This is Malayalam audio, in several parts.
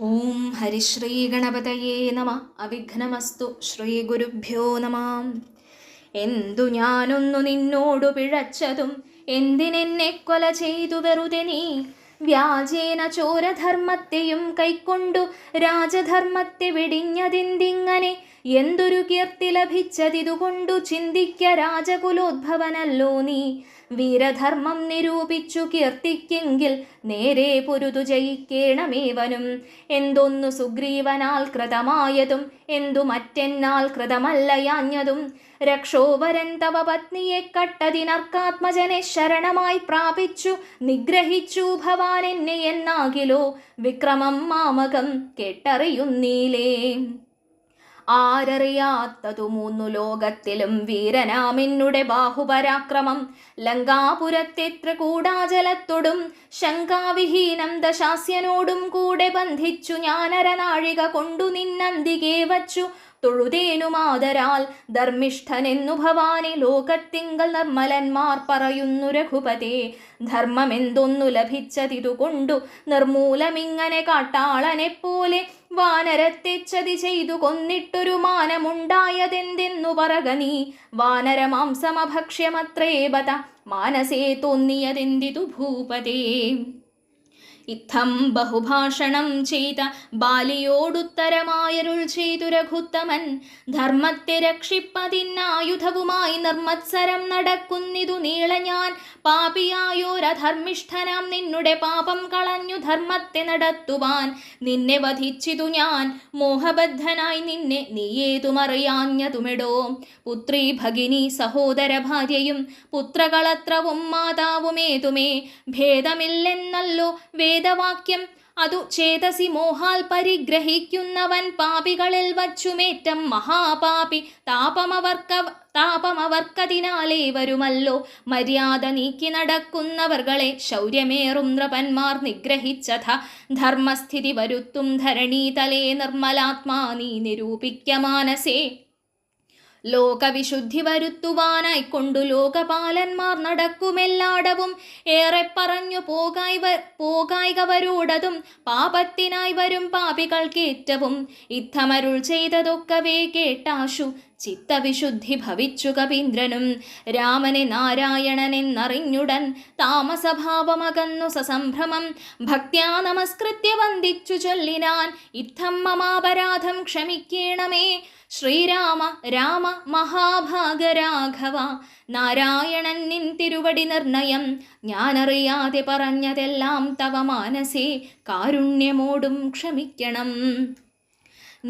ഓം ഹരിശ്രീ ഗണപതയേ നമ. അവിഘ്നമസ്തു ശ്രീ ഗുരുഭ്യോ നമ. എന്തു ഞാനൊന്നു നിന്നോടു പിഴച്ചതും എന്തിനെന്നെ കൊല ചെയ്തു വെറുതെ നീ? വ്യാജേന ചോരധർമ്മത്തെയും കൈക്കൊണ്ടു രാജധർമ്മത്തെ വെടിഞ്ഞതിന്തിങ്ങനെ? എന്തൊരു കീർത്തി ലഭിച്ചതിതുകൊണ്ടു ചിന്തിക്ക രാജകുലോദ്ഭവനല്ലോ നീ. വീരധർമ്മം നിരൂപിച്ചു കീർത്തിക്കെങ്കിൽ നേരെ പൊരുതു ജയിക്കേണമേവനും. എന്തൊന്നു സുഗ്രീവനാൽ കൃതമായതും എന്തു മറ്റെന്നാൽ കൃതമല്ലയാഞ്ഞതും രക്ഷോവരൻ തവ പത്നിയെ കട്ടതിനർക്കാത്മജനെ ശരണമായി പ്രാപിച്ചു നിഗ്രഹിച്ചു ഭവാൻ എന്നെ എന്നാകിലോ? വിക്രമം മാമകം കേട്ടറിയുന്നീലേ. ആരറിയാത്തതു മൂന്നു ലോകത്തിലും വീരനാമിന്നുടെ ബാഹുപരാക്രമം ലങ്കാപുരത്തെത്ര കൂടാജലത്തോടും ശങ്കാവിഹീനം ദശാസ്യനോടും കൂടെ ബന്ധിച്ചു ഞാനരനാഴിക കൊണ്ടു നിന്നന്തികെ വച്ചു. തൊഴുതേനുമാതരാൽ ധർമ്മിഷ്ഠനെന്നു ഭവാനെ ലോകത്തിങ്കൽ നിർമ്മലന്മാർ പറയുന്നു രഘുപതേ. ധർമ്മമെന്തൊന്നു ലഭിച്ചതിതുകൊണ്ടു നിർമൂലമിങ്ങനെ കാട്ടാളനെപ്പോലെ ചതി ചെയ്തു കൊന്നിട്ടൊരു മാനമുണ്ടായതെന്തെന്നു പറക നീ. വാനരമാംസമഭക്ഷ്യമത്രേ ബത. മാനസേ തോന്നിയതെന്തിതു ഭൂപതേ. ഇത്തം ബഹുഭാഷണം ചെയ്ത ബാലിയോടുത്തരമായരുൾ ചെയ്തു രഘുത്തമൻ. ധർമ്മത്തെ രക്ഷിപ്പതിന്നായുധവുമായി നിർമ്മത്സരം നടക്കുന്നിതു നീള ഞാൻ. പാപിയായോരധർമ്മിഷ്ഠനാം നിന്നുടെ പാപം കളഞ്ഞു ധർമ്മത്തെ നടത്തുവാൻ. നിന്നെ വധിച്ചിതു ഞാൻ. മോഹബദ്ധനായി നിന്നെ നീയേതുമറിയാഞ്ഞതുമെടോ പുത്രി ഭഗിനി സഹോദര ഭാര്യയും പുത്രകളത്രവും മാതാവുമേതുമേ. ഭേദമില്ലെന്നല്ലോ വേദവാക്യം. അതു ചേതസി മോഹാൽ പരിഗ്രഹിക്കുന്നവൻ പാപികളിൽ വച്ചുമേറ്റം മഹാപാപി. താപമവർക്ക താപമവർക്കതിനാലേ വരുമല്ലോ. മര്യാദ നീക്കി നടക്കുന്നവർകളെ ശൗര്യമേറും നൃപന്മാർ നിഗ്രഹിച്ചഥ. ധർമ്മസ്ഥിതി വരുത്തും ധരണീതലേ നിർമ്മലാത്മാ നീ നിരൂപിക്ക മാനസേ. ലോകവിശുദ്ധി വരുത്തുവാനായി കൊണ്ടു ലോകപാലന്മാർ നടക്കുമെല്ലാടവും ഏറെ പറഞ്ഞു പോകായി പോകായികവരോടതും പാപത്തിനായി വരും പാപികൾക്കേറ്റവും ഇത്തമരുൾ ചെയ്തതൊക്കവേ കേട്ടാശു. ചിത്തവിശുദ്ധി ഭവിച്ചു കവീന്ദ്രനും രാമനെ നാരായണനെന്നറിഞ്ഞുടൻ താമസഭാവമകന്നു സസംഭ്രമം. ഭക്ത്യാ നമസ്കൃത്യ വന്ദിച്ചു ചൊല്ലിനാൻ ഇത്തം മമാപരാധം ക്ഷമിക്കേണമേ. ശ്രീരാമ രാമ മഹാഭാഗരാഘവ നാരായണൻ നിൻ തിരുവടി നിർണയം. ഞാനറിയാതെ പറഞ്ഞതെല്ലാം തവ മാനസേ കാരുണ്യമോടും ക്ഷമിക്കണം.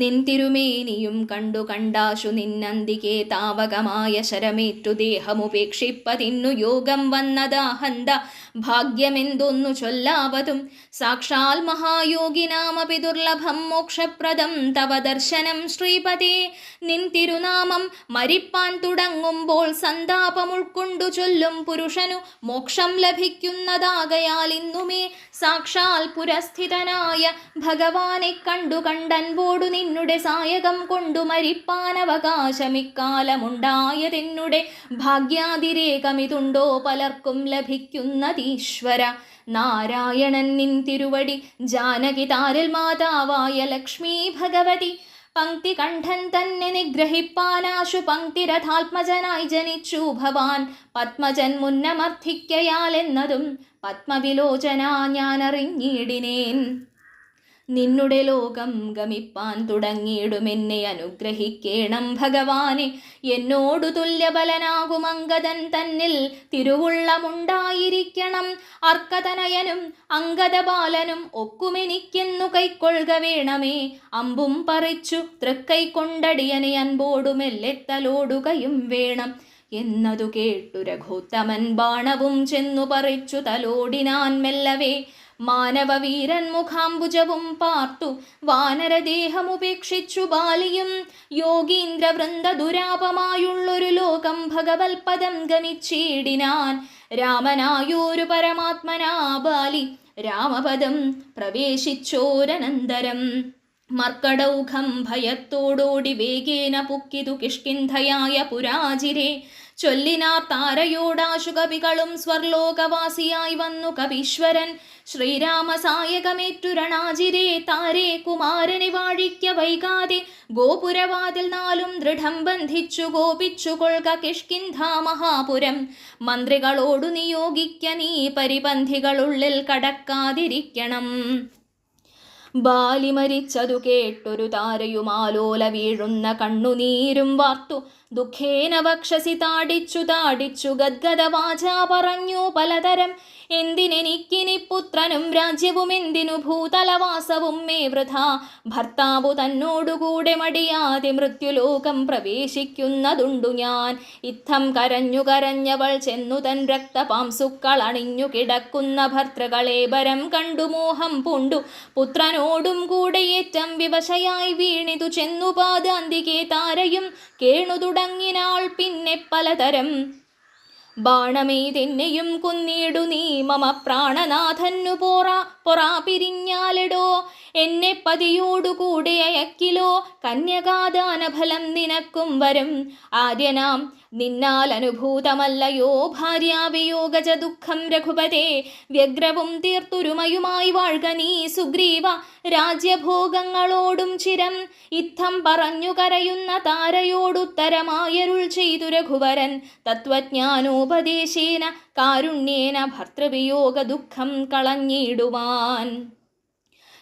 നിൻ തിരുമേനിയും കണ്ടു കണ്ടാശു നിന്നന്തികെ താവകമായ ശരമേറ്റു ദേഹമുപേക്ഷിപ്പതിന്നു യോഗം വന്നതാഹന്ത ഭാഗ്യമെന്തൊന്നു ചൊല്ലാവതും. സാക്ഷാൽ മഹായോഗിനാമപി ദുർലഭം മോക്ഷപ്രദം. തവ ദർശനം ശ്രീപതേ നിൻ തിരുനാമം മരിപ്പാൻ തുടങ്ങുമ്പോൾ സന്താപം ഉൾക്കൊണ്ടു ചൊല്ലും പുരുഷനു മോക്ഷം ലഭിക്കുന്നതാകയാൽ ഇന്നുമേ സാക്ഷാൽ പുരസ്ഥിതനായ ഭഗവാനെ കണ്ടു കണ്ടൻ കണ്ടൻപോടു നിന്നുടെ സായകം കൊണ്ടു മരിപ്പാനവകാശമിക്കാലമുണ്ടായതെന്നുടെ ഭാഗ്യാതിരേകമിതുണ്ടോ പലർക്കും ലഭിക്കുന്നതീശ്വര നാരായണൻ നിൻ തിരുവടി ജാനകി താരൽ മാതാവായ ലക്ഷ്മി ഭഗവതി. പങ്ക്തി കണ്ഠൻ തന്നെ നിഗ്രഹിപ്പാനാശു പങ്ക്തിരഥാത്മജനായി ജനിച്ചു ഭവാൻ. പത്മജൻ മുന്നമർത്ഥിക്കയാലെന്നതും പത്മവിലോചന ഞാനറിഞ്ഞിടിനേൻ. നിന്നുടെ ലോകം ഗമിപ്പാൻ തുടങ്ങിയിടുമെന്നെ അനുഗ്രഹിക്കേണം ഭഗവാനെ. എന്നോടു തുല്യബലനാകും അങ്കദൻ തന്നിൽ തിരുവുള്ളമുണ്ടായിരിക്കണം. അർക്കതനയനും അങ്കദബാലനും ഒക്കുമെനിക്കെന്നു കൈക്കൊള്ളുക വേണമേ. അമ്പും പറിച്ചു തൃക്കൈ കൊണ്ടടിയനെ അൻപോടുമെല്ലെത്തലോടുകയും വേണം. എന്നതു കേട്ടു രഘുത്തമൻ ബാണവും ചെന്നു പറിച്ചു തലോടിനാൻ മെല്ലവേ. മാനവവീരൻ മുഖാംബുജവും പാർത്തു. വാനരദേഹമുപേക്ഷിച്ചു ബാലിയും. യോഗീന്ദ്ര വൃന്ദ ദുരാപമായുള്ളൊരു ലോകം ഭഗവത്പദം ഗമിച്ചിടിനാൻ. രാമനായൂരു പരമാത്മനാ ബാലി. രാമപദം പ്രവേശിച്ചോരനന്തരം. മർക്കടൗഘം ഭയത്തോടോടി വേഗേന പുക്കിതു കിഷ്കിന്ധയായ പുരാജിരെ. ചൊല്ലിനാർ താരയോടാശു കവികളും സ്വർലോകവാസിയായി വന്നു കവീശ്വരൻ ശ്രീരാമസായകമേറ്റുരണാജിരേ താരേ കുമാരനെ വാഴിക്ക വൈകാതെ. ഗോപുരവാതിൽ നാലും ദൃഢം ബന്ധിച്ചു ഗോപിച്ചു കൊൾക കിഷ്കിന്ധ മഹാപുരം. മന്ത്രികളോടു നിയോഗിക്ക നീ പരിപന്ധികളുള്ളിൽ കടക്കാതിരിക്കണം. ബാലി മരിച്ചതു കേട്ടൊരു താരയുമാലോല വീഴുന്ന കണ്ണുനീരും വാർത്തു. ദുഃഖേന വക്ഷസി താടിച്ചു താടിച്ചു ഗദ്ഗദ വാച പറഞ്ഞു പലതരം എന്തിനെനിക്കിനി പുത്രനും രാജ്യവും എന്തിനു ഭൂതലവാസവും? മേ വൃഥ ഭർത്താവു തന്നോടുകൂടെ മടിയാതെ മൃത്യുലോകം പ്രവേശിക്കുന്നതുണ്ടു ഞാൻ. ഇത്തം കരഞ്ഞു കരഞ്ഞവൾ ചെന്നു തൻ രക്തപാംസുക്കൾ അണിഞ്ഞു കിടക്കുന്ന ഭർത്തൃകളെ ബരം കണ്ടു മോഹം പൂണ്ടു. പുത്രനോടും കൂടെ ഏറ്റം വിവശയായി വീണിതു. ചെന്നു പാദാന്തികെ താരയും കേണു തുടങ്ങിനാൾ പിന്നെ പലതരം ബാണമെയ്തെന്നെയും കുന്നിടു നീ മമ പ്രാണനാഥന്നു പോറാ പൊറാ പിരിഞ്ഞാലെടോ. എന്നെ പതിയോടുകൂടെ അയക്കിലോ. കന്യകാദാന ഫലം നിനക്കും വരും. ആര്യനാം നിന്നാൽ അനുഭൂതമല്ലയോ. ഭാര്യാവിയോഗജ ദുഃഖം രഘുപതേ. വ്യഗ്രവും തീർത്തുരുമയുമായി വാഴ്ക നീ സുഗ്രീവ. രാജ്യഭോഗങ്ങളോടും ചിരം. ഇത്തം പറഞ്ഞു കരയുന്ന താരയോടുത്തരമായരുൾ ചെയ്തു രഘുവരൻ. തത്വജ്ഞാനോപദേശേന കാരുണ്യേന ഭർത്തൃവിയോഗ ദുഃഖം കളഞ്ഞിടുവാൻ.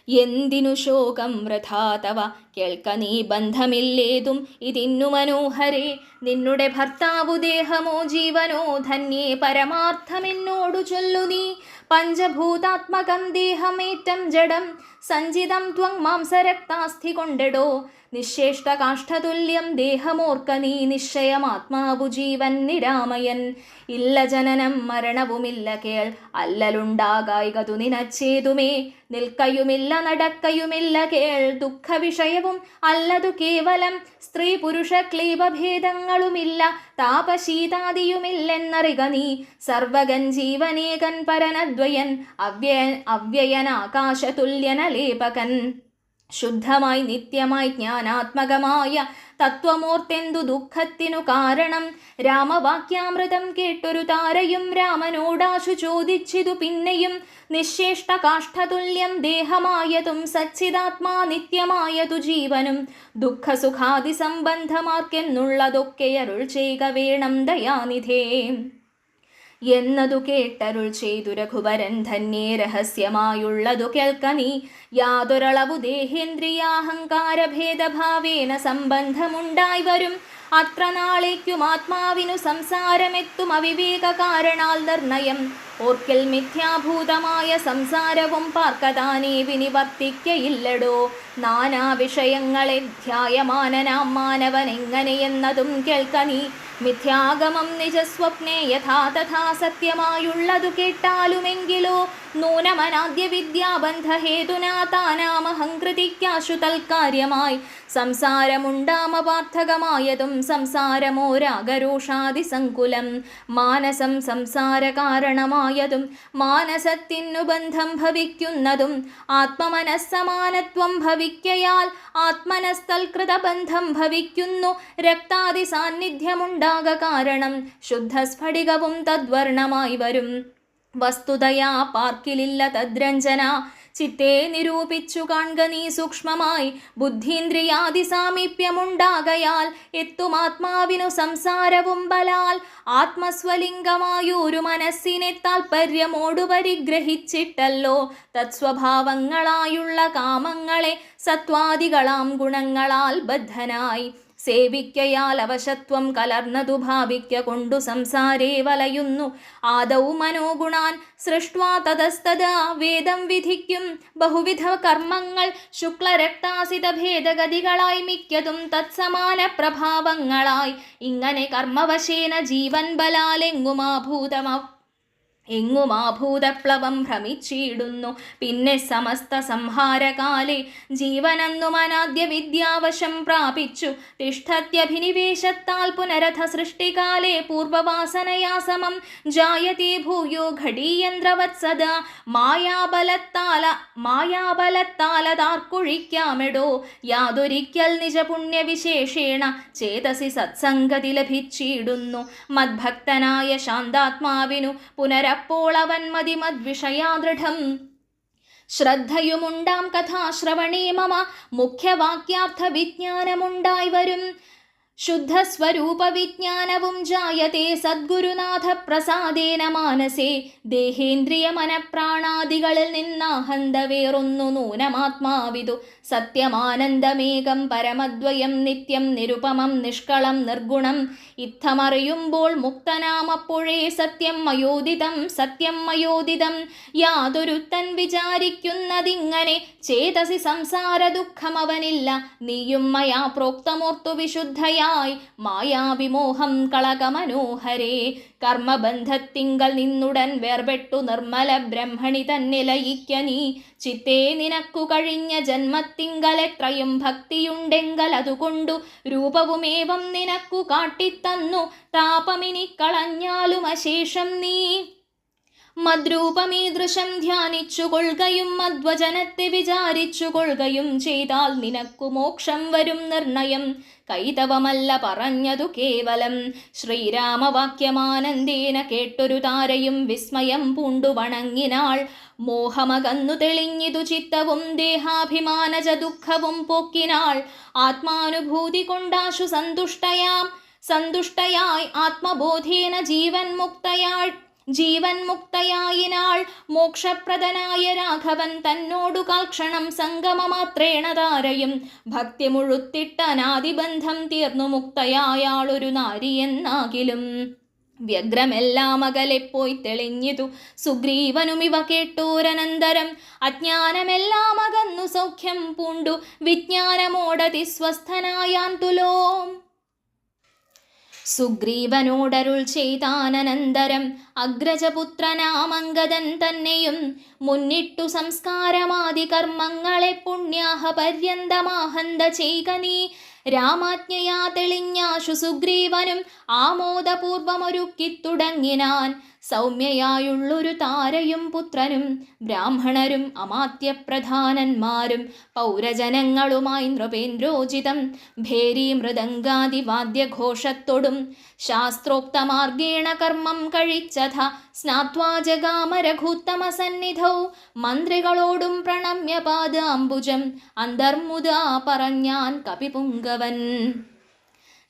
എന്തിനു ശോകം വൃഥാതവ കേൾക്ക നീ ബന്ധമില്ലേതും ഇതിന്നു മനോഹരേ. നിന്നുടെ ഭർത്താവു ദേഹമോ ജീവനോ ധന്യേ പരമാർത്ഥമെന്നോടു ചൊല്ലു നീ. പഞ്ചഭൂതാത്മകം ദേഹമേറ്റം ജഡം. സഞ്ചിതം ത്വം മാംസരക്താസ്ഥി കൊണ്ടെടോ നിശേഷ്ട കാഷ്ഠതുല്യം ദേഹമോർക്ക നീ നിശ്ചയമാത്മാവു ജീവൻ നിരാമയൻ. ഇല്ല ജനനം മരണവുമില്ല കേൾ. അല്ലലുണ്ടാകായികതു നിനച്ചേതുമേ. നിൽക്കയുമില്ല നടക്കയുമില്ല കേൾ. ദുഃഖവിഷയവും അല്ലതു കേവലം. സ്ത്രീ പുരുഷ ക്ലീബഭേദങ്ങളുമില്ല താപശീതാദിയുമില്ലെന്നറിക നീ. സർവകൻ ജീവനേകൻ പരനദ്വയൻ. അവ്യയ അവ്യയനാകാശതുല്യനലേപകൻ ശുദ്ധമായി നിത്യമായി ജ്ഞാനാത്മകമായ തത്വമോർത്തെന്തു ദുഃഖത്തിനു കാരണം? രാമവാക്യാമൃതം കേട്ടൊരു താരയും രാമനോടാശു ചോദിച്ചിതു പിന്നെയും നിശേഷ്ട കാഷ്ഠതുല്യം ദേഹമായതും സച്ചിതാത്മാ നിത്യമായതു ജീവനും ദുഃഖസുഖാദി സംബന്ധമാർക്കെന്നുള്ളതൊക്കെ അരുൾ ചെയ്യുക വേണം ദയാനിധേ. എന്നതു കേട്ടരുൾ ചെയ്തു രഘുവരൻ ധന്യേ രഹസ്യമായുള്ളതു കേൾക്ക നീ. യാതൊരളവു ദേഹേന്ദ്രിയാഹങ്കാര ഭേദഭാവേന സംബന്ധമുണ്ടായി വരും. അത്ര നാളേക്കും ആത്മാവിനു സംസാരമെത്തും അവിവേക കാരണാൽ നിർണയം. ഓർക്കൽ മിഥ്യാഭൂതമായ സംസാരവും പാർക്കതാനേ വിനിവർത്തിക്കയില്ലടോ. നാനാ വിഷയങ്ങളെ ധ്യായമാനനാം മാനവൻ എങ്ങനെയെന്നതും കേൾക്ക മിഥ്യാഗമം നിജസ്വപ്നെ യഥാ തഥാ സത്യമായുള്ളതു കേട്ടാലുമെങ്കിലോ നൂനമനാദ്യ വിദ്യാബന്ധഹേതുനാ താനാമഹംകൃതിക്കാശു തൽക്കാര്യമായി സംസാരമുണ്ടാമപാർത്ഥകമായതും സംസാരമോരാഗരോഷാദി സങ്കുലം മാനസം സംസാര കാരണമായതും മാനസത്തിനു ബന്ധം ഭവിക്കുന്നതും ആത്മമനസ്സമാനത്വം ഭവിക്കയാൽ ആത്മനസ്തൽകൃത ബന്ധം ഭവിക്കുന്നു. രക്താദി സാന്നിധ്യമുണ്ടാക കാരണം ശുദ്ധസ്ഫടികവും തദ്വർണമായി വരും. വസ്തുതയാ പാർക്കിലില്ല തദ്രഞ്ജന. ചിത്തെ നിരൂപിച്ചു കാൺക നീ സൂക്ഷ്മമായി. ബുദ്ധീന്ദ്രിയാദി സാമീപ്യമുണ്ടാകയാൽ എത്തുമാത്മാവിനു സംസാരവും ബലാൽ. ആത്മസ്വലിംഗമായൊരു മനസ്സിനെ താൽപ്പര്യമോടു പരിഗ്രഹിച്ചിട്ടല്ലോ. തത്സ്വഭാവങ്ങളായുള്ള കാമങ്ങളെ സത്വാദികളാം ഗുണങ്ങളാൽ ബദ്ധനായി. സേവിക്കയാൽ അവശത്വം കലർന്നതു ഭാവിക്ക കൊണ്ടു സംസാരേ വലയുന്നു. ആദൗ മനോഗുണാൻ സൃഷ്ട്വാ തതസ്തത വേദം വിധിക്കും. ബഹുവിധ കർമ്മങ്ങൾ ശുക്ലരക്താസിത ഭേദഗതികളായി മിക്കതും തത്സമാന പ്രഭാവങ്ങളായി. ഇങ്ങനെ കർമ്മവശേന ജീവൻ ബലാലെങ്ങുമാഭൂതമ എങ്ങും ആ ഭൂതപ്ലവം ഭ്രമിച്ചിടുന്നു. പിന്നെ സമസ്ത സംഹാരകാലെ ജീവനന്നു അനാദ്യ വിദ്യാവശം പ്രാപിച്ചു. തിഷ്ഠത്യഭിനിവേശത്താൽ പുനരഥ സൃഷ്ടികാലേ പൂർവവാസനയാ സമം ജായതേ ഭൂയോ ഘടീയന്ത്രവത്സദ മായാബലത്താല മായാബലത്താലതാർക്കുഴിക്കാമെടോ. യാതൊരിക്കൽ നിജപുണ്യവിശേഷേണ ചേതസി സത്സംഗതി ലഭിച്ചിടുന്നു. മദ്ഭക്തനായ ശാന്താത്മാവിനു പുനരപ്പോൾ അവൻ മതിമദ്വിഷയാദൃഢം ശ്രദ്ധയുമുണ്ടാം കഥാശ്രവണേ മമ. മുഖ്യവാക്യാർത്ഥ വിജ്ഞാനമുണ്ടായി വരും. ശുദ്ധസ്വരൂപ വിജ്ഞാനവും ജായത്തെ സദ്ഗുരുനാഥ പ്രസാദേന മാനസേ. ദേഹേന്ദ്രിയ മനപ്രാണാദികളിൽ നിന്നാഹന്ത വേറൊന്നു നൂനമാത്മാവിതു. സത്യമാനന്ദമേകം പരമദ്വയം നിത്യം നിരുപമം നിഷ്കളം നിർഗുണം. ഇത്തമറിയുമ്പോൾ മുക്തനാമപ്പോഴേ സത്യം മയോദിതം സത്യം മയോദിതം യാതൊരുത്തൻ വിചാരിക്കുന്നതിങ്ങനെ ചേതസി സംസാര ദുഃഖമവനില്ല നീയും മയാ പ്രോക്തമോർത്തു വിശുദ്ധയായി മായാവിമോഹം കളകമനോഹരേ. കർമ്മബന്ധത്തിങ്കൽ നിന്നുടൻ വേർപെട്ടു നിർമ്മല ബ്രഹ്മണി തന്നെ ലയിക്ക നീ. ചിത്തേ നിനക്കു കഴിഞ്ഞ ജന്മത്തിങ്കലെത്രയും ഭക്തിയുണ്ടെങ്കൽ അതുകൊണ്ടു രൂപവുമേവം നിനക്കു കാട്ടിത്തന്നു. താപമിനി കളഞ്ഞാലും അശേഷം നീ മദ്രൂപമീദൃശം ധ്യാനിച്ചു കൊള്ളുകയും മദ്വചനത്തെ വിചാരിച്ചു കൊള്ളുകയും ചെയ്താൽ നിനക്കു മോക്ഷം വരും നിർണയം. കൈതവമല്ല പറഞ്ഞതു കേവലം. ശ്രീരാമവാക്യമാനന്ദേന കേട്ടൊരു താരയും വിസ്മയം പൂണ്ടു വണങ്ങിനാൾ മോഹമകന്നു തെളിഞ്ഞിതു ചിത്തവും ദേഹാഭിമാനജ ദുഃഖവും പോക്കിനാൾ. ആത്മാനുഭൂതി കൊണ്ടാശു സന്തുഷ്ടയാം. സന്തുഷ്ടയായി ആത്മബോധേന ജീവൻ മുക്തയാൾ. ജീവൻ മുക്തയായിനാൾ മോക്ഷപ്രദനായ രാഘവൻ തന്നോടു കാൽക്ഷണം സംഗമമാത്രേണ താരയും ഭക്തി മുഴുത്തിട്ട അനാദിബന്ധം തീർന്നു മുക്തയായാളൊരു നാരിയെന്നാകിലും വ്യഗ്രമെല്ലാം പോയി തെളിഞ്ഞിതു. സുഗ്രീവനും ഇവ കേട്ടോരനന്തരം അജ്ഞാനമെല്ലാം അകന്നു സൗഖ്യം പൂണ്ടു. വിജ്ഞാനമോടതി സ്വസ്ഥനായാൻ തുലോം. സുഗ്രീവനോടരുൾ ചെയ്താനന്തരം അഗ്രജപുത്രനാമംഗതൻ തന്നെയും മുന്നിട്ടു സംസ്കാരമാദി കർമ്മങ്ങളെ പുണ്യാഹ പര്യന്തമാഹന്ത ചെയ്ക നീ. രാമാജ്ഞയാ തെളിഞ്ഞാശു സുഗ്രീവനും ആമോദപൂർവമൊരുക്കി തുടങ്ങിനാൻ സൗമ്യയായുള്ളൊരു താരയും പുത്രനും ബ്രാഹ്മണരും അമാത്യപ്രധാനന്മാരും പൗരജനങ്ങളുമായി നൃപേന്ദ്രോചിതം ഭേരി മൃദംഗാദി വാദ്യഘോഷത്തോടും ശാസ്ത്രോക്തമാർഗേണ കർമ്മം കഴിച്ചഥ സ്നാത്വാ ജഗാമരഘൂത്തമസന്നിധൗ മന്ത്രികളോടും പ്രണമ്യ പാദാംബുജം അന്തർമുദാ പറഞ്ഞാൻ കപിപുങ്കവൻ.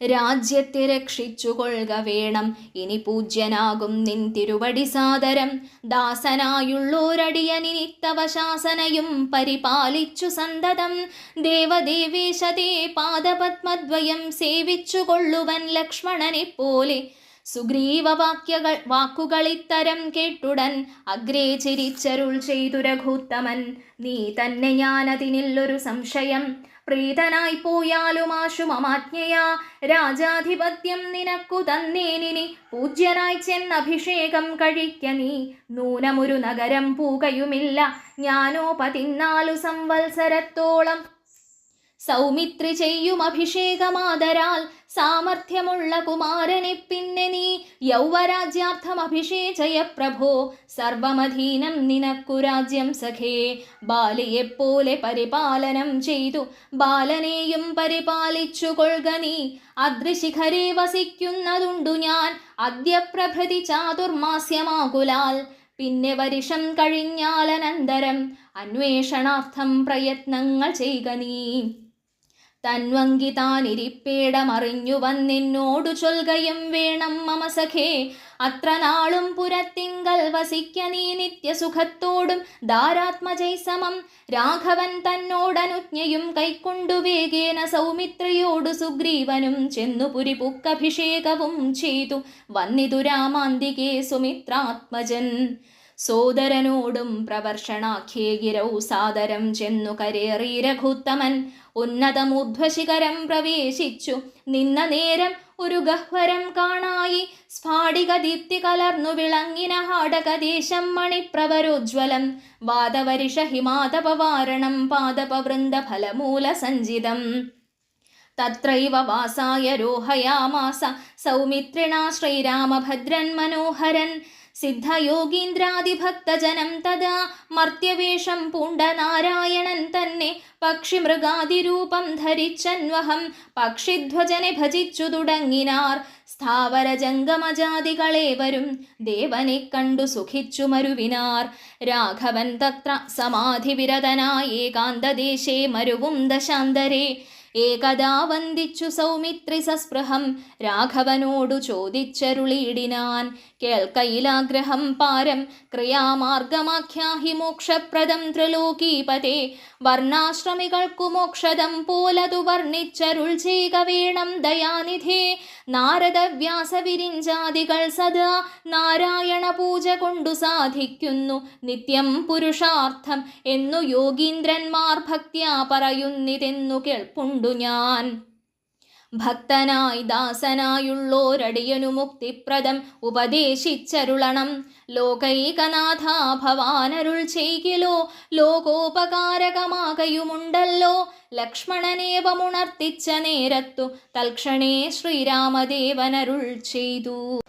രാജ്യത്തെ രക്ഷിച്ചുകൊള്ളുക വേണം. ഇനി പൂജ്യനാകും നിൻ തിരുവടി സാദരം. ദാസനായുള്ളോരടിയനിത്തവ ശാസനയും പരിപാലിച്ചു സന്തതം. ദേവദേവേശതേ പാദപത്മദ്വയം സേവിച്ചുകൊള്ളുവൻ ലക്ഷ്മണനെ പോലെ സുഗ്രീവവാക്യകൾ വാക്കുകളിത്തരം കേട്ടുടൻ അഗ്രേ ചിരിച്ചരുൾ ചെയ്തു രഘുത്തമൻ. നീ തന്നെ ഞാനതിനില്ലൊരു സംശയം. പ്രീതനായി പോയാലും ആശുമമാജ്ഞയാ. രാജാധിപത്യം നിനക്കു തന്നേനിനി. പൂജ്യനായി ചെന്നഭിഷേകം കഴിക്ക നീ. നൂനമൊരു നഗരം പൂകയുമില്ല. ഞാനോ പതിനാലു സംവത്സരത്തോളം സൗമിത്രി ചെയ്യും അഭിഷേകമാതരാൽ സാമർഥ്യമുള്ള കുമാരനെ പിന്നെ നീ യൗവരാജ്യാർത്ഥം അഭിഷേചയ പ്രഭോ സർവമധീനം നിനക്കു രാജ്യം സഖേ. ബാലിയെപ്പോലെ പരിപാലനം ചെയ്തു. ബാലനെയും പരിപാലിച്ചു കൊള്ളുക നീ. അദ്രിശിഖരെ വസിക്കുന്നതുണ്ടു ഞാൻ. അദ്യപ്രഭൃതി ചാതുർമാസ്യമാകുലാൽ. പിന്നെ വരിഷം കഴിഞ്ഞാലനന്തരം അന്വേഷണാർത്ഥം പ്രയത്നങ്ങൾ ചെയ്യുക നീ. തൻവങ്കി താനിരിപ്പേടമറിഞ്ഞു വന്നിന്നോടു ചൊൽകയും വേണം മമ സഖേ അത്ര നാളും പുരത്തിങ്കൽ വസിക്ക നീ നിത്യസുഖത്തോടും ധാരാത്മജൈസമം. രാഘവൻ തന്നോടനുജ്ഞയും കൈക്കൊണ്ടു വേഗേന സൗമിത്രയോടു സുഗ്രീവനും ചെന്നു പുരിപുക്കഭിഷേകവും ചെയ്തു. വന്നിതു രാമാന്തികേ സുമിത്രാത്മജൻ. സോദരനോടും പ്രവർഷണാഖ്യേ ഗിരൗ സാദരം ചെന്നു കരേറി രഘുത്തമൻ. ഉന്നതമൂർധ്വശിഖരം പ്രവേശിച്ചു. നിന്ന നേരം ഒരു ഗഹ്വരം കാണായി. സ്ഫാടിക ദീപ്തി കലർന്നു വിളങ്ങിന ഹാടകദേശം മണിപ്രവരോജ്വലം. വാദവരിഷ ഹിമാതപവാരണം പാദപവൃന്ദ ഫലമൂല സഞ്ചിതം തത്രൈവ വാസായ രോഹയാമാസ സൗമിത്രിണാ ശ്രീരാമഭദ്രൻ മനോഹരൻ. സിദ്ധയോഗീന്ദ്രാദിഭക്തജനം തഥാ മർത്യവേഷം പൂണ്ട നാരായണൻ തന്നെ പക്ഷിമൃഗാതിരൂപം ധരിച്ചന്വഹം പക്ഷിധ്വജനെ ഭജിച്ചു തുടങ്ങിനാർ. സ്ഥാവര ജംഗമജാതികളേവരും ദേവനെ കണ്ടു സുഖിച്ചു മരുവിനാർ. രാഘവൻ തത്ര സമാധിവിരതനായ ഏകാന്തദേശേ മരുവും ദശാന്തരേ ഏകദാ വന്ദിച്ചു സൗമിത്രി സസ്പൃഹം. രാഘവനോടു ചോദിച്ചരുളിയിടിനാൻ. കേൾക്കയിലാഗ്രഹം പാരം. ക്രിയാമാർഗമാഖ്യാഹി മോക്ഷപ്രദം ത്രിലോകീപതേ. വർണാശ്രമികൾക്കു മോക്ഷദം പോലതു വർണിച്ചരുൾ ചെയ്യുക വേണം ദയാനിധേ. നാരദവ്യാസ സദാ നാരായണ പൂജ കൊണ്ടു സാധിക്കുന്നു. നിത്യം പുരുഷാർത്ഥം എന്നു യോഗീന്ദ്രന്മാർ ഭക്ത്യാ പറയുന്നിതെന്നു കേൾപ്പുണ്ടു. ഞാൻ. ഭക്തനായി ദാസനായുള്ളോരടിയനു മുക്തിപ്രദം ഉപദേശിച്ചരുളണം. ലോകൈകനാഥ ഭവാനരുൾ ചെയ്യലോ? ലോകോപകാരകമാകയുമുണ്ടല്ലോ? ലക്ഷ്മണനേവമുണർത്തിച്ച നേരത്തു തൽക്ഷണേ ശ്രീരാമദേവനരുൾ ചെയ്തു.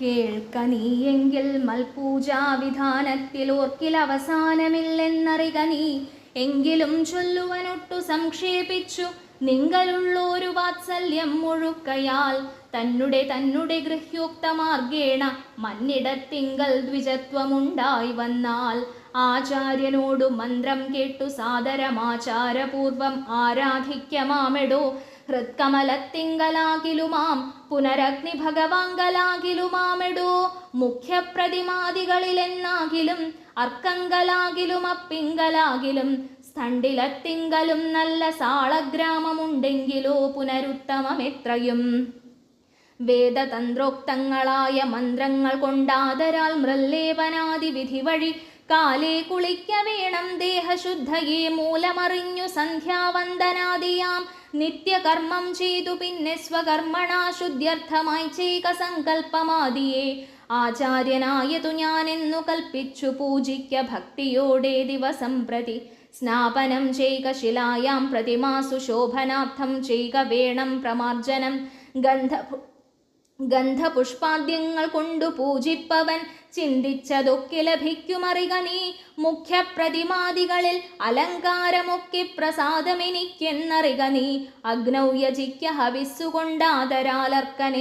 കേൾക്ക നീയെങ്കിൽ മൽപൂജാവിധാനത്തിൽ ഓർക്കിൽ അവസാനമില്ലെന്നറിക നീ. എങ്കിലും ചൊല്ലുവനൊട്ടു സംക്ഷേപിച്ചു. നിങ്ങളുള്ളൊരു വാത്സല്യം മുഴുക്കയാൽ തന്നുടെ തന്നുടെ ഗൃഹ്യോക്തമാർഗേണ മന്നിടത്തിങ്കൽ ദ്വിജത്വമുണ്ടായി വന്നാൽ ആചാര്യനോടു മന്ത്രം കേട്ടു സാദരമാചാരപൂർവം ആരാധിക്കമാമെടോ ഹൃത്കമലത്തിങ്കലാകിലുമാം പുനരഗ്നി ഭഗവാങ്കലാകിലുമാമെടോ മുഖ്യപ്രതിമാദികളിലെന്നാകിലും അർക്കങ്കലാകിലും അപ്പിങ്കലാകിലും സ്ഥണ്ടിലത്തിങ്കലും നല്ല സാളഗ്രാമമുണ്ടെങ്കിലോ പുനരുത്തമമെത്രയും. വേദതന്ത്രോക്തങ്ങളായ മന്ത്രങ്ങൾ കൊണ്ടാദരാൽ മൃല്ലേപനാദി വിധി വഴി കാലേ കുളിക്ക വേണം ദേഹശുദ്ധയെ മൂലമറിഞ്ഞു സന്ധ്യാവന്ദനാദിയാം. നിത്യകർമ്മം ചെയ്തു പിന്നെ സ്വകർമ്മണാ ശുദ്ധ്യർത്ഥമായി ചെയ്ക സങ്കല്പമാദിയെ. ആചാര്യനായതു ഞാനെന്നു കൽപ്പിച്ചു പൂജിക്ക ഭക്തിയോടെ ദിവസം പ്രതി. സ്നാപനം ചെയ്ക ശിലായാം പ്രതിമാസു ശോഭനാർത്ഥം ചെയ്ക വേണം പ്രമാർജനം. ഗന്ധ ഗന്ധപുഷ്പാദ്യങ്ങൾ കൊണ്ടു പൂജിപ്പവൻ. ചിന്തിച്ചതൊക്കെ ലഭിക്കുമറിക നീ. മുഖ്യപ്രതിമാദികളിൽ അലങ്കാരമൊക്കെ പ്രസാദമെനിക്കെന്നറിക നീ. അഗ്നൗ യജിക്ക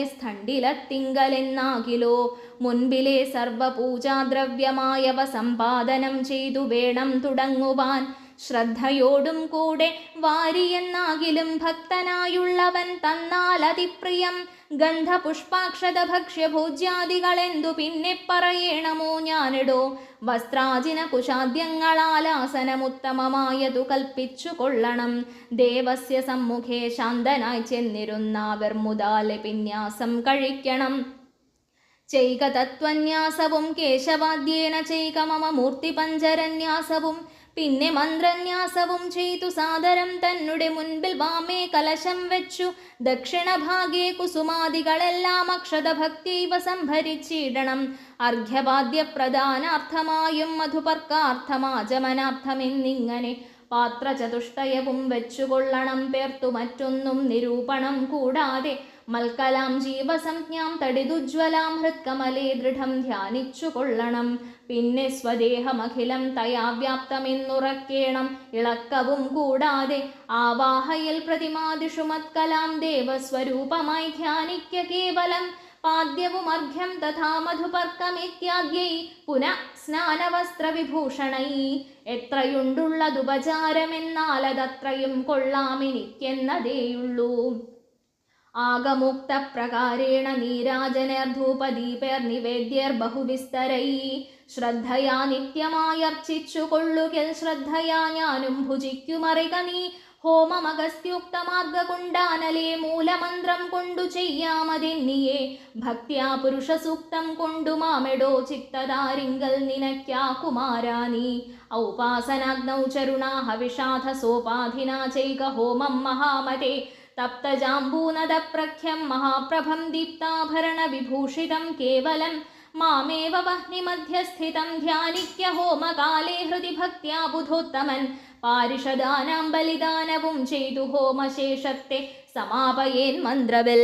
സ്ഥണ്ടിലത്തിങ്കലെന്നാകിലോ മുൻപിലെ സർവപൂജാദ്രവ്യമായവ സമ്പാദനം ചെയ്തു വേണം തുടങ്ങുവാൻ. ശ്രദ്ധയോടും കൂടെ വാരിയെന്നാകിലും ഭക്തനായുള്ളവൻ തന്നാൽ അതിപ്രിയം. ഗന്ധപുഷ്പാക്ഷത ഭക്ഷ്യഭോജ്യാദികളെന്തു പിന്നെ പറയണമോ ഞാനിടോ? വസ്ത്രാജിന കുശാദ്യങ്ങളാലാസനമുത്തമമായതു കൽപ്പിച്ചു കൊള്ളണം ദേവസ്യ സമ്മുഖേ ശാന്തനായി ചെന്നിരുന്നവർ മുതാലെ പിന്യാസം കഴിക്കണം. ചെയ്ക തത്വന്യാസവും കേശവാദ്യേന ചൈക മമ മൂർത്തിപഞ്ചരന്യാസവും പിന്നെ മന്ത്രന്യാസവും ചെയ്തു സാദരം തന്നുടെ മുൻപിൽ വാമേ കലശം വെച്ചു ദക്ഷിണഭാഗേ കുസുമാദികളെല്ലാം അക്ഷത ഭക്തിവ സംഭരിച്ചിടണം അർഘ്യവാദ്യ പ്രധാനാർത്ഥമായും മധുപർക്കാർത്ഥമാചമനാർത്ഥമെന്നിങ്ങനെ പാത്രചതുഷ്ടയവും വെച്ചുകൊള്ളണം പേർത്തു മറ്റൊന്നും നിരൂപണം കൂടാതെ മൽക്കലാം ജീവസംജ്ഞാം തടിതുജ്വലാം ഹൃത്കമലേ ദൃഢം ധ്യാനിച്ചു കൊള്ളണം പിന്നെ സ്വദേഹമഖിലം തയാ വ്യാപ്തമെന്നുറക്കേണം ഇളക്കവും കൂടാതെ ആവാഹയിൽ പ്രതിമാദിഷു മത്കലാം ദേവസ്വരൂപമായി ധ്യാനിക്ക കേവലം. പാദ്യവും അർഘ്യം തഥാ മധുപർക്കമിത്യാദ്യൈ പുനഃ സ്നാനവസ്ത്രവിഭൂഷണൈ. എത്രയുണ്ടുള്ളതുപചാരമെന്നാൽ അതത്രയും കൊള്ളാമെനിക്കെന്നതേയുള്ളൂ. ആകമുക്തപ്രകാരേണ നീരാജനേർധൂപദീപേർ നിവേദ്യർ ബഹുവിസ്തരൈ ശ്രദ്ധയാ നിത്യമായർച്ചിച്ചു കൊള്ളുകിൽ ശ്രദ്ധയാ ഞാനും ഭുജിക്കുമറിക നീ ഹോമമഗസ്ത്യുക്തമാർഗ കൊണ്ടാനലേ മൂലമന്ത്രം കൊണ്ടു ചെയ്യാമതെന്നിയെ ഭക്ത്യാ പുരുഷ സൂക്തം കൊണ്ടു മാമെടോ ചിത്തതാരിങ്കൽ നിനയ്ക്കാ കുമാരാ നീ ഔപാസനാഗ്നൗ ചരുണാ ഹവിഷാധ സോപാധിനാ ചൈക ഹോമം മഹാമതേ തപ്തജാംബൂനദപ്രഖ്യം മഹാപ്രഭം ദീപ്താഭരണവിഭൂഷിതം കേവലം മാമേവ വഹ്നിമധ്യസ്ഥിതം ധ്യാനിക്യ ഹോമകാലേ ഹൃദി ഭക്ത്യാ ബുധോത്തമൻ. പാരിഷദാനാം ബലിദാനവും ചെയ്തു ഹോമശേഷത്തെ സമാപയേൻ മന്ത്രവിൽ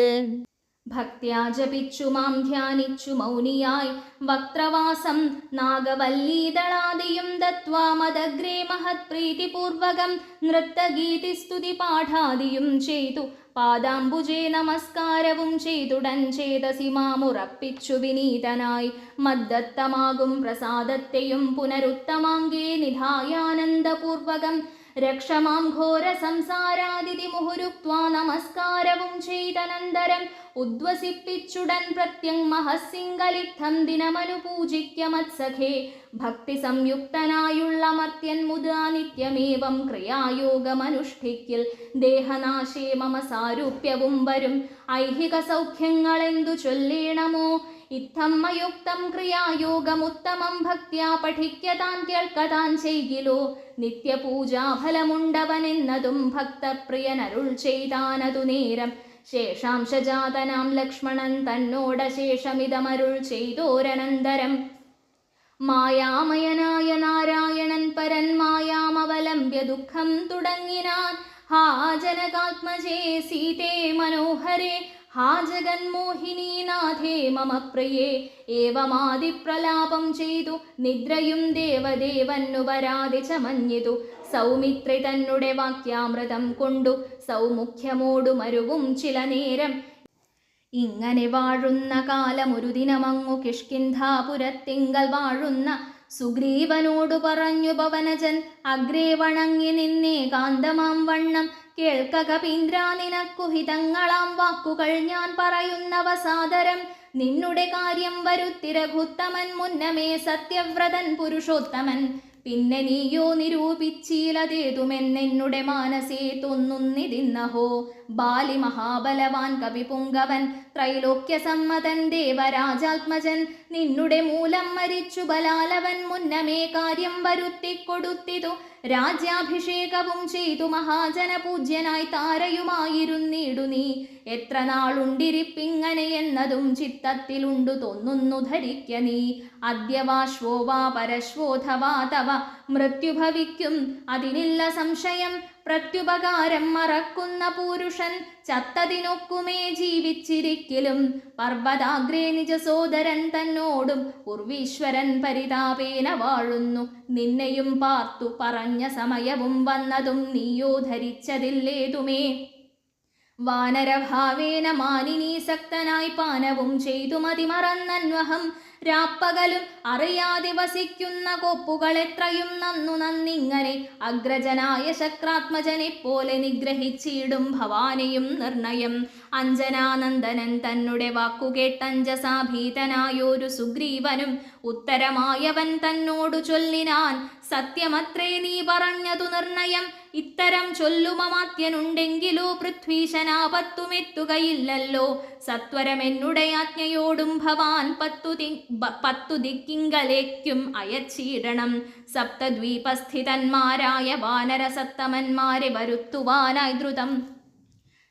ഭക്ത്യാ ജപിച്ചു മാം ധ്യാനിച്ചു മൗനിയായി. വക്രവാസം നാഗവല്ലീതളാദിയും ദത്വാ മദഗ്രേ മഹത് പ്രീതിപൂർവകം നൃത്തഗീതിസ്തുതി പാഠാദിയും ചെയ്തു. പാദാംബുജേ നമസ്കാരവും ചെയ്തുടൻ ചേതസി മാമുറപ്പിച്ചു വിനീതനായി. മദ്ദത്തമാകും പ്രസാദത്തെയും പുനരുത്തമാങ്കേ നിധായാനന്ദപൂർവകം. രക്ഷമാം ഘോര സംസാരാതിഥി മുഹുരുക്വാ നമസ്കാരവും ചെയ്തനന്തരം ഉദ്വസിപ്പിച്ചുടൻ പ്രത്യം മഹസിംഗലിത്തം ദിനമനുപൂജിക്ക മത്സഖേ. ഭക്തി സംയുക്തനായുള്ള മർത്യൻ മുതാ നിത്യമേവം ക്രിയായോഗമനുഷ്ഠിക്കിൽ. ദേഹനാശേ മമ സാരൂപ്യവും വരും. ഐഹിക സൗഖ്യങ്ങളെന്തു ചൊല്ലേണമോ? ഇത്തമ്മയുക്തം ക്രിയായോഗമുത്തമം ഭക്തിയാ പഠിക്കതാൻ കേൾക്കതാൻ ചെയ്യിലോ? നിത്യപൂജാഫലമുണ്ടവനെന്നതും ഭക്തപ്രിയനരുൾ ചെയ്താനതു നേരം. ശേഷാംശജാതനാം ലക്ഷ്മണൻ തന്നോടശേഷമിതമരുൾ ചെയ്തോരനന്തരം. മായാമയനായ നാരായണൻ പരൻ മായാമവലംബ്യ ദുഃഖം തുടങ്ങിനാൻ ഹാ ജനകാത്മജേ സീതേ മനോഹരേ ഹാ ജഗന്മോഹിനീനാഥേ മമ പ്രിയേ. ഏവമാതിപ്രലാപം ചെയ്തു നിദ്രയും ദേവദേവന്നു വരാതി ചമഞ്ഞിതു. സൗമിത്രി തന്നെ വാക്യാമൃതം കൊണ്ടു സൗമുഖ്യമോടു മരുവും ചില നേരം. ഇങ്ങനെ വാഴുന്ന കാലമൊരു ദിനമങ്ങു കിഷ്കിന്ധാപുരത്തിങ്കൽ വാഴുന്ന സുഗ്രീവനോടു പറഞ്ഞു ഭവനജൻ അഗ്രേ വണങ്ങി നിന്നേ കാന്തമാം വണ്ണം. കേൾക്ക നിനക്കു ഹിതങ്ങളാം വാക്കുകൾ ഞാൻ പറയുന്നവ സാദരം. നിന്നുടെ കാര്യം വരുത്തിരഘുത്തമൻ മുന്നമേ സത്യവ്രതൻ പുരുഷോത്തമൻ. പിന്നെ നീയോ നിരൂപിച്ചീലതേതുമെന്നെന്നുടെ മാനസേ തൊന്നുന്നിതിന്നഹോ. ബാലി മഹാബലവാൻ കവിപുങ്കവൻ ത്രൈലോക്യസമ്മതൻ ദേവരാജാത്മജൻ നിന്നുടെ മൂലം മരിച്ചു ബലാലവൻ മുന്നമേ കാര്യം വരുത്തിക്കൊടുത്തിതു. രാജ്യാഭിഷേകവും ചെയ്തു മഹാജന പൂജ്യനായി താരയുമായിരുന്നിടു നീ. എത്ര നാളുണ്ടിരിപ്പിങ്ങനെ എന്നതും ചിത്തത്തിലുണ്ടു തോന്നുന്നു ധരിക്ക നീ. അദ്യവാശ്വോ വാ പരശ്വോധവാ തവ. മൃത്യുഭവിക്കും. അതിനില്ല സംശയം. പ്രത്യുപകാരം മറക്കുന്ന പുരുഷൻ ചത്തതിനൊക്കുമേ ജീവിച്ചിരിക്കലും. പർവതാഗ്രേ നിജ സോദരൻ തന്നോടും ഉർവീശ്വരൻ പരിതാപേന വാഴുന്നു. നിന്നെയും പാർത്തു പറഞ്ഞ സമയവും വന്നതും നീയോ ധരിച്ചതില്ലേതുമേ? വാനരഭാവേന മാനിനീ സക്തനായി പാനവും ചെയ്തു മതിമറന്നന്വഹം രാപ്പകലും അറിയാതെ വസിക്കുന്ന കൊപ്പുകൾ എത്രയും നന്നു നന്നിങ്ങനെ അഗ്രജനായ ശക്രാത്മജനെ പോലെ നിഗ്രഹിച്ചിടും ഭവാനിയും നിർണയം. അഞ്ജനാനന്ദനൻ തന്നെ വാക്കുകേട്ടഞ്ജസാഭീതനായൊരു സുഗ്രീവനും ഉത്തരമായവൻ തന്നോടു ചൊല്ലിനാൻ. സത്യമത്രേ നീ പറഞ്ഞതു നിർണയം. ഇത്തരം ചൊല്ലുമമാത്യനുണ്ടെങ്കിലോ പൃഥ്വീശനാപത്തുമെത്തുകയില്ലല്ലോ സത്വരമെന്നുടെ ആജ്ഞയോടും ഭവാൻ പത്തു തി പത്തു ദിക്കിങ്കലേക്കും അയച്ചിടണം. സപ്തദ്വീപസ്ഥിതന്മാരായ വാനരസത്തമന്മാരെ വരുത്തുവാനായി ദ്രുതം.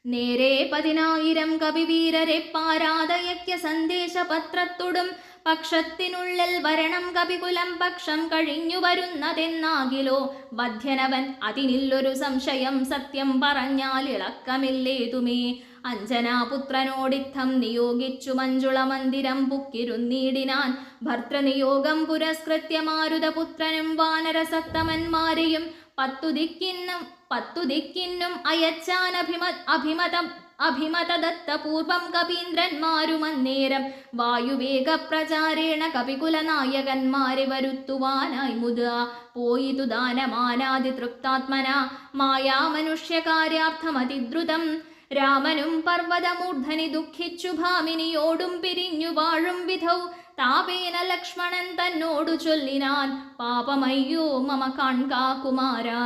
നേരെ പതിനായിരം കവിവീരരെ പാരാതയക്യ സന്ദേശപത്രത്തോടും. പക്ഷത്തിനുള്ളിൽ വരണം കപികുലം പക്ഷം കഴിഞ്ഞു വരുന്നതെന്നാകിലോ? വധ്യനവൻ അതിനില്ലൊരു സംശയം സത്യം പറഞ്ഞാൽ ഇളക്കമില്ലേതുമേ? അഞ്ജനാപുത്രനോടിത്തം നിയോഗിച്ചു മഞ്ജുള മന്ദിരം പുക്കിരുന്നീടിനാൻ. ഭർത്തൃനിയോഗം പുരസ്കൃത്യ മാരുതപുത്രനും വാനരസത്തമന്മാരെയും പത്തു ദിക്കിന്നും പത്തു ദിക്കിന്നും അയച്ചാൻ അഭിമ അഭിമതം അഭിമതദത്തപൂർവം കപീന്ദ്രന്മാരുമന്നേരം വായുവേഗ പ്രചാരേണ കപികുലനായകന്മാരെ വരുത്തുവാനായി മുത പോയിതു ദാനമാനാതി തൃപ്താത്മന മായാമനുഷ്യകാര്യാർത്ഥമതിദ്രുതം. രാമനും പർവതമൂർധനി ദുഃഖിച്ചു ഭാമിനിയോടും പിരിഞ്ഞു വാഴും വിധൗ താപേന ലക്ഷ്മണൻ തന്നോടു ചൊല്ലിനാൻ. പാപമയ്യോ മമ കാൺകാ കുമാരാ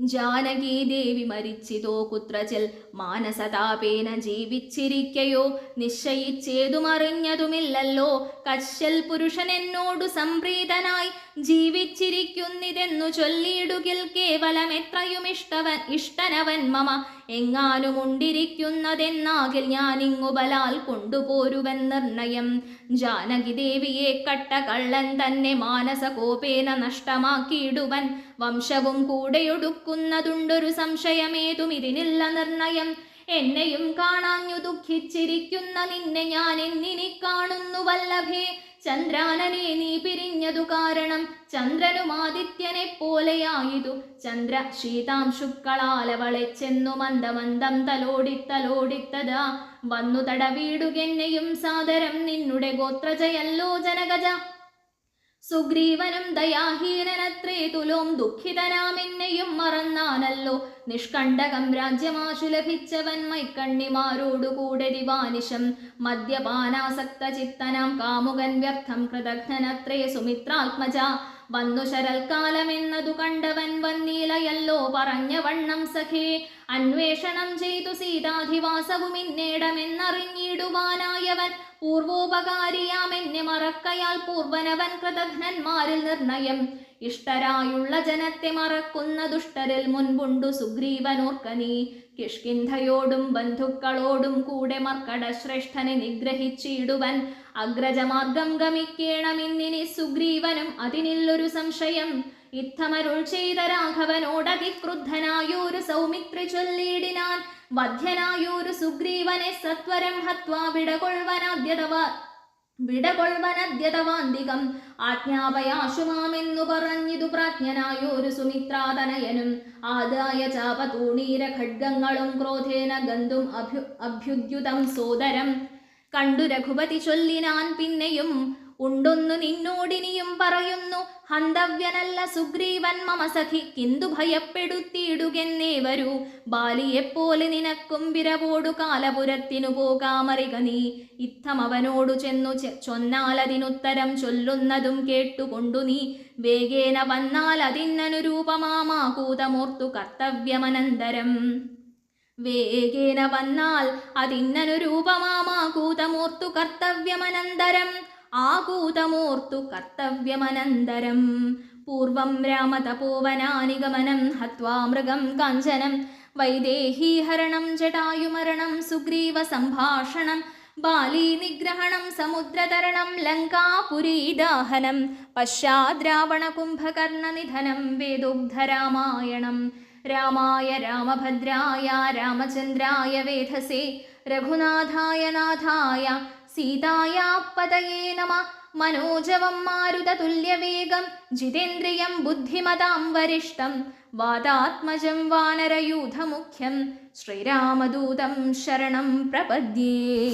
നീ ജാനകീ ദേവി മരിച്ചിതോ കുത്രചൽ മാനസതാപേന ജീവിച്ചിരിക്കയോ? നിശ്ചയിച്ചേതുമറിഞ്ഞതുമില്ലല്ലോ. കശ്യൽ പുരുഷൻ എന്നോടു സംപ്രീതനായി ജീവിച്ചിരിക്കുന്നിതെന്നു ചൊല്ലിയിടുകിൽ കേവലം എത്രയും ഇഷ്ടവൻ ഇഷ്ടനവൻ മമ. എങ്ങാനും ഉണ്ടിരിക്കുന്നതെന്നാകിൽ ഞാനിങ്ങു ബലാൽ കൊണ്ടുപോരുവൻ നിർണയം. ജാനകി ദേവിയെ കട്ട കള്ളൻ തന്നെ മാനസ കോപേന നഷ്ടമാക്കിയിടുവൻ. വംശവും കൂടെയൊടുക്കുന്നതുണ്ടൊരു സംശയമേതും ഇതിനില്ല നിർണയം. എന്നെയും കാണാഞ്ഞു ദുഃഖിച്ചിരിക്കുന്ന നിന്നെ ഞാൻ എന്നിനി കാണുന്നു വല്ലഭേ. ചന്ദ്രാനനെ നീ പിരിഞ്ഞതു കാരണം ചന്ദ്രനും ആദിത്യനെ പോലെയായിതു. ചന്ദ്ര ശീതാംശുക്കളാലവളെ ചെന്നു മന്ദമന്ദം തലോടിത്തലോടിത്തതാ വന്നു തടവീടുകെന്നെയും സാദരം നിന്നുടെ ഗോത്രജയല്ലോ ജനകജ. സുഗ്രീവനും ദയാഹീനനത്രേ തുലോം ദുഃഖിതനാമെന്നെയും മറന്നാനല്ലോ. നിഷ്കണ്ടകം രാജ്യമാശു ലഭിച്ചവൻ മൈക്കണ്ണിമാരോടുകൂടെ ദിവാനിശം. മദ്യപാനാസക്ത ചിത്തനാം കാമുകൻ വ്യർത്ഥം കൃതഘ്നനത്രേ സുമിത്രാത്മജ. വന്നു ശരൽക്കാലമെന്നതു കണ്ടവൻ വന്നീലയല്ലോ പറഞ്ഞ വണ്ണം സഖേ. അന്വേഷണം ചെയ്തു സീതാധിവാസവും ഇന്നേടമെന്നറിഞ്ഞിടുവാനായവൻ. പൂർവോപകാരിയാമെന്നെ മറക്കയാൽ പൂർവനവൻ കൃതഘ്നന്മാരിൽ നിർണയം. ഇഷ്ടരായുള്ള ജനത്തെ മറക്കുന്ന ദുഷ്ടരിൽ മുൻപുണ്ടു സുഗ്രീവനോർക്കനീ. കിഷ്കിന്ധയോടും ബന്ധുക്കളോടും കൂടെ മർക്കട ശ്രേഷ്ഠനെ നിഗ്രഹിച്ചിടുവൻ. അഗ്രജമാർഗം ഗമിക്കേണമെന്നിനി സുഗ്രീവനും അതിനില്ലൊരു സംശയം. ഇത്തമരുൾ ചെയ്ത രാഘവനോടതിക്രുദ്ധനായോരു സൗമിത്രി ചൊല്ലിയിടിനാൻ. വധ്യനായൂരു സുഗ്രീവനെ സത്വരം ഹത്വാ വിടകൊൾവനാദ്യതവ വിടകൊൾവനദ്യതവാന്തികം ആജ്ഞാപയാശുമാമെന്നു പറഞ്ഞിതു പ്രാജ്ഞനായൊരു സുമിത്രാതനയനും. ആദായ ചാപതൂണീര ഖഡ്ഗങ്ങളും ക്രോധേന ഗന്ധും അഭ്യു അഭ്യുദ്യുതം സോദരം. കണ്ടു രഘുപതി ചൊല്ലിനാൻ പിന്നെയും ഉണ്ടൊന്നു നിന്നോടിനിയും പറയുന്നു ഹന്തവ്യനല്ല സുഗ്രീവൻ മമ സഖി ഭയപ്പെടുത്തിയിടുകെന്നേ വരൂ. ബാലിയെപ്പോലെ നിനക്കും വിരവോടു കാലപുരത്തിനു പോകാമറിക നീ. ഇത്തമവനോടു ചെന്നു ചൊന്നാലതിനുത്തരം ചൊല്ലുന്നതും കേട്ടുകൊണ്ടു നീ. വേഗേന വന്നാൽ അതിന്നനു രൂപമാമാകൂതമോർത്തു കർത്തവ്യമനന്തരം. വേഗേന വന്നാൽ അതിന്നനു രൂപമാമാകൂതമോർത്തു കർത്തവ്യമനന്തരം. ആകൂതമോർത്തു കർത്തവ്യമനന്തരം. പൂർവം രാമതപോവനാനിഗമനം ഹത്വാ മൃഗം കാഞ്ചനം. വൈദേഹീഹരണം ജടായുമരണം സുഗ്രീവ സംഭാഷണം. ബാലീനിഗ്രഹണം സമുദ്രതരണം ലങ്കാപുരീദാഹനം. പശ്ചാദ്രാവണ നിധനം വേദോഗ്ധരാമായണം രാമായ രാമഭദ്രായ രാമചന്ദ്രായ വേധസേ. രഘുനാഥായ നാഥായ സീതായാപ്പതയേ നമ. മനോജവം മാരുതതുല്യവേഗം. ജിതേന്ദ്രിയം ബുദ്ധിമതാം വരിഷ്ടം വാദാത്മജം വാനരയൂഥമുഖ്യം. ശ്രീരാമദൂതം ശരണം പ്രപദ്യേ.